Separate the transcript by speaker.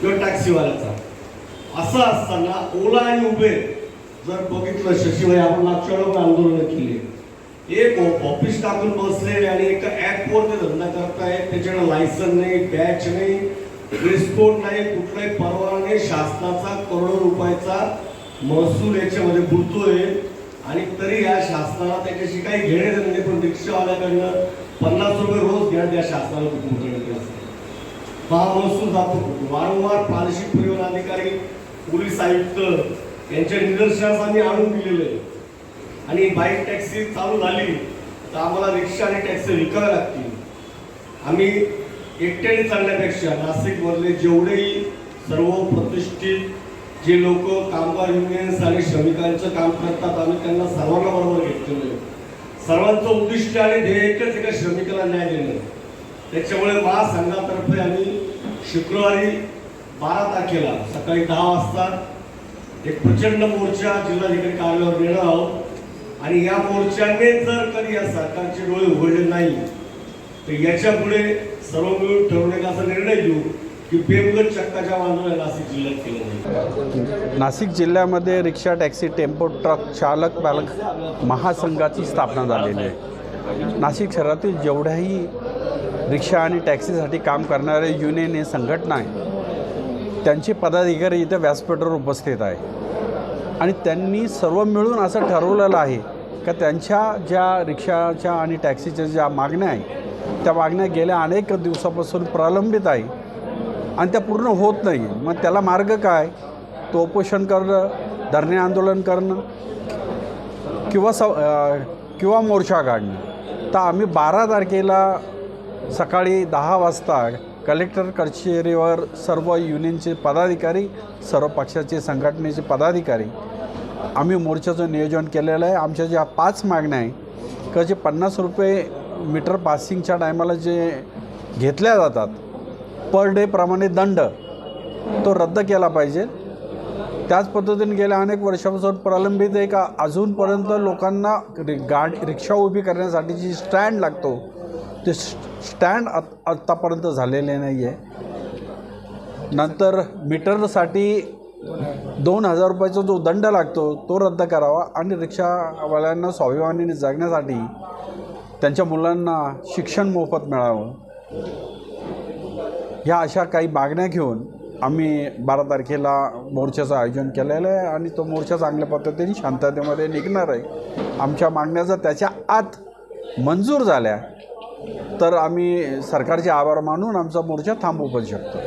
Speaker 1: किंवा टॅक्सीवाल्याचा. असं असताना ओला आणि उबेर जर बघितलं शशीबाई आपण मागच्या वेळेला पण आंदोलनं केली. एक ऑफिस टाकून बसले आणि एका ॲपवर ते धंदा करतायत. त्याच्याकडे लायसन नाही बॅच नाही ड्रेसकोड नाही कुठलाही परवाना नाही. शासनाचा करोडो रुपयाचा महसूल याच्यामध्ये बुडतोय. आणि तरी या शासनाला त्याच्याशी काही घेणे देणे नाही पण रिक्षावाल्याकडनं पन्नास रुपये रोज घ्या त्या शासनाला कुठून करण्यात असतं. हा महसूल जातो. वारंवार पालशी परिवहन अधिकारी पोलीस आयुक्त यांच्या निदर्शनास आम्ही आणून दिलेलं आहे आणि बाईक टॅक्सी चालू झाली तर आम्हाला रिक्षा आणि टॅक्सी विकाव्या लागतील. आम्ही एकट्याने चालण्यापेक्षा नाशिकमधले जेवढेही सर्व प्रतिष्ठित जे लोक कामगार युनियन्स आणि श्रमिकांचं काम करतात आम्ही त्यांना सर्वांना बरोबर घेतलेलं आहे. सर्वांचं उद्दिष्ट आणि ध्येय एकच एका श्रमिकाला न्याय देणं? त्याच्यामुळे महासंघातर्फे आम्ही शुक्रवारी बारा तारखेला सकाळी दहा वाजता एक प्रचंड मोर्चा जिल्हाधिकारी कार्यालयावर नेणार आहोत. आणि या मोर्चाने जर कधी या सरकारचे डोळे उघडले नाही तर याच्यापुढे सर्व मिळून ठरवण्याचा असा निर्णय घेऊ की बेमगत चक्काच्या नाशिक जिल्ह्यात केलं
Speaker 2: नाशिक जिल्ह्यामध्ये रिक्षा टॅक्सी टेम्पो ट्रक चालक पालक महासंघाची स्थापना झालेली आहे. नाशिक शहरातील जेवढ्याही रिक्षा आणि टॅक्सीसाठी काम करणारे युनियन हे संघटना आहे. त्यांचे पदाधिकारी इथं व्यासपीठावर उपस्थित आहे. आणि त्यांनी सर्व मिळून असं ठरवलेलं आहे का त्यांच्या ज्या रिक्षाच्या आणि टॅक्सीच्या ज्या मागण्या आहे त्या मागण्या गेल्या अनेक दिवसापासून प्रलंबित आहे आणि त्या पूर्ण होत नाही. मग त्याला मार्ग काय? तो उपोषण करणं धरणे आंदोलन करणं किंवा स किंवा मोर्चा काढणं. तर आम्ही बारा तारखेला सकाळी दहा वाजता कलेक्टर कचेरीवर सर्व युनियनचे पदाधिकारी सर्व पक्षाचे संघटनेचे पदाधिकारी आम्ही मोर्चाचं नियोजन केलेलं आहे. आमच्या ज्या पाच मागण्या आहे का जे पन्नास रुपये मीटर पासिंगच्या टायमाला जे घेतल्या जातात पर डे प्रमाणे दंड तो रद्द केला पाहिजे. त्याच पद्धतीने गेल्या अनेक वर्षापासून प्रलंबित आहे का अजूनपर्यंत लोकांना रि गाडी रिक्षा उभी करण्यासाठी जी स्टँड लागतो. ते स्टँड आत आत्तापर्यंत झालेले नाही आहे नंतर मीटरसाठी दोन हजार रुपयाचा जो दंड लागतो तो रद्द करावा आणि रिक्षावाल्यांना स्वाभिमानीने जगण्यासाठी त्यांच्या मुलांना शिक्षण मोफत मिळावं. ह्या अशा काही मागण्या घेऊन आम्ही बारा तारखेला मोर्चाचं आयोजन केलेलं आहे आणि तो मोर्चा चांगल्या पद्धतीने शांततेमध्ये निघणार आहे. आमच्या मागण्या जर त्याच्या आत मंजूर झाल्या तर आम्ही सरकारचे आभार मानून आमचा मोर्चा थांबवू पण शकतो.